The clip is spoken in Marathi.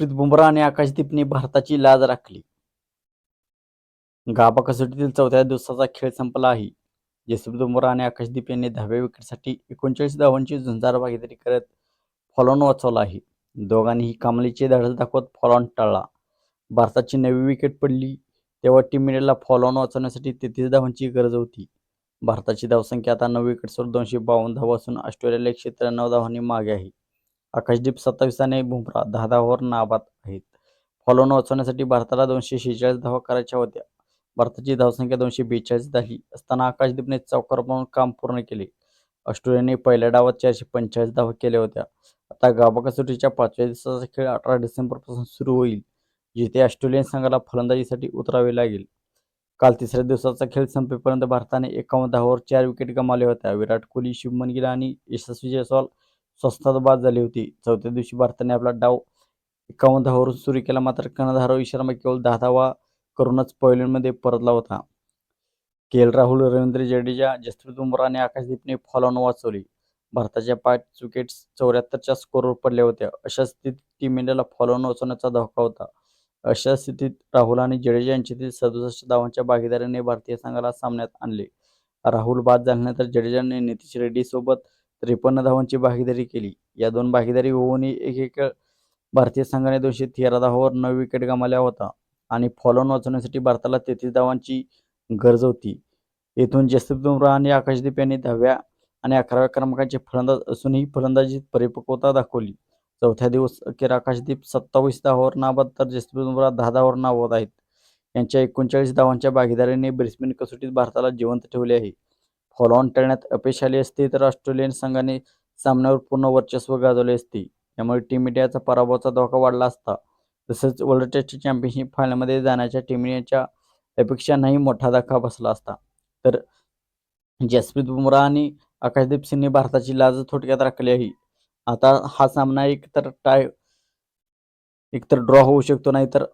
जसप्रीत बुमराह आणि आकाशदीपने भारताची लाज राखली. गाबा कसोटीतील चौथ्या दिवसाचा खेळ संपला आहे. जसप्रीत बुमराह आणि आकाशदीप यांनी दहाव्या विकेटसाठी एकोणचाळीस धावांची झुंजार भागीदारी करत फॉलॉन वाचवला आहे. दोघांनीही कमालीचे धडस दाखवत फॉलॉन टाळला. भारताची नवी विकेट पडली तेव्हा टीम इंडियाला फॉलॉन वाचवण्यासाठी तेहतीस धावांची गरज होती. भारताची धावसंख्या आता नऊ विकेट्सवर दोनशे बावन्न धावा असून ऑस्ट्रेलियाला एकशे त्र्याण्णव धावांनी मागे आहे. आकाशदीप सत्तावीस आणि बुमरा दहा धावावर नाबाद आहेत. फॉलोन वाचवण्यासाठी भारताला दोनशे शेहेचाळीस धावा करायच्या होत्या. भारताची धावसंख्या दोनशे बेचाळीस झाली असताना आकाशदीपने चौकार म्हणून काम पूर्ण केले. ऑस्ट्रेलियाने पहिल्या डावात चारशे पंचेचाळीस धावा केल्या होत्या. आता गाबा कसोटीच्या पाचव्या दिवसाचा खेळ अठरा डिसेंबरपासून सुरू होईल जिथे ऑस्ट्रेलियन संघाला फलंदाजीसाठी उतरावे लागेल. काल तिसऱ्या दिवसाचा खेळ संपेपर्यंत भारताने एकावन्न धावावर चार विकेट गमावल्या होत्या. विराट कोहली शुभमन गिल आणि यशस्वी जयस्वाल स्वस्तात बाद झाली होती. चौथ्या दिवशी भारताने आपला डाव एकावन्न धावावरून सुरू केला. मात्र कर्णधार रोहित शर्मा केवळ दहा धावा करूनच पवेलियनमध्ये परतला होता. के एल राहुल रवींद्र जडेजा जसप्रीत बुमराह आणि आकाशदीपने फॉलोन वाचवली. भारताच्या पाच विकेट्स चौऱ्याहत्तरच्या स्कोरवर पडल्या होत्या. अशा स्थितीत टीम इंडियाला फॉलोन वाचवण्याचा धोका होता. अशा स्थितीत राहुल आणि जडेजा यांच्यातील सदुसष्ट धावांच्या भागीदारीने भारतीय संघाला सामन्यात आणले. राहुल बाद झाल्यानंतर जडेजाने नितीश रेड्डी सोबत त्रेपन्न धावांची भागीदारी केली. या दोन भागीदारी होऊनही एक एक भारतीय संघाने दोनशे तेरा धावावर नऊ विकेट गमावल्या होता आणि फॉलोन वाचवण्यासाठी भारताला तेहतीस धावांची गरज होती. येथून जसप्रीत बुमराह आणि आकाशदीप यांनी दहाव्या आणि अकराव्या क्रमांकाचे फलंदाज असूनही फलंदाजीत परिपक्वता दाखवली. चौथ्या दिवस अखेर आकाशदीप सत्तावीस धावावर नाबाद तर जसप्रीत बुमराह दहा धावावर नाबाद आहेत. यांच्या एकोणचाळीस धावांच्या भागीदारीने ब्रिस्बेन कसोटीत भारताला जिवंत ठेवले आहे. फॉलोऑन टाळण्यात अपयश आले असते तर ऑस्ट्रेलियन संघाने सामन्यावर पूर्ण वर्चस्व गाजवले असते. यामुळे टीम इंडियाचा पराभवाचा धोका वाढला असता. तसंच वर्ल्ड टेस्ट चॅम्पियनशिप फायनलमध्ये जाण्याच्या टीम इंडियाच्या अपेक्षांनाही मोठा धक्का बसला असता. तर जसप्रीत बुमराह आणि आकाशदीप सिंगने भारताची लाज थोडक्यात राखली आहे. आता हा सामना एक तर टाय एकतर ड्रॉ होऊ शकतो नाही तर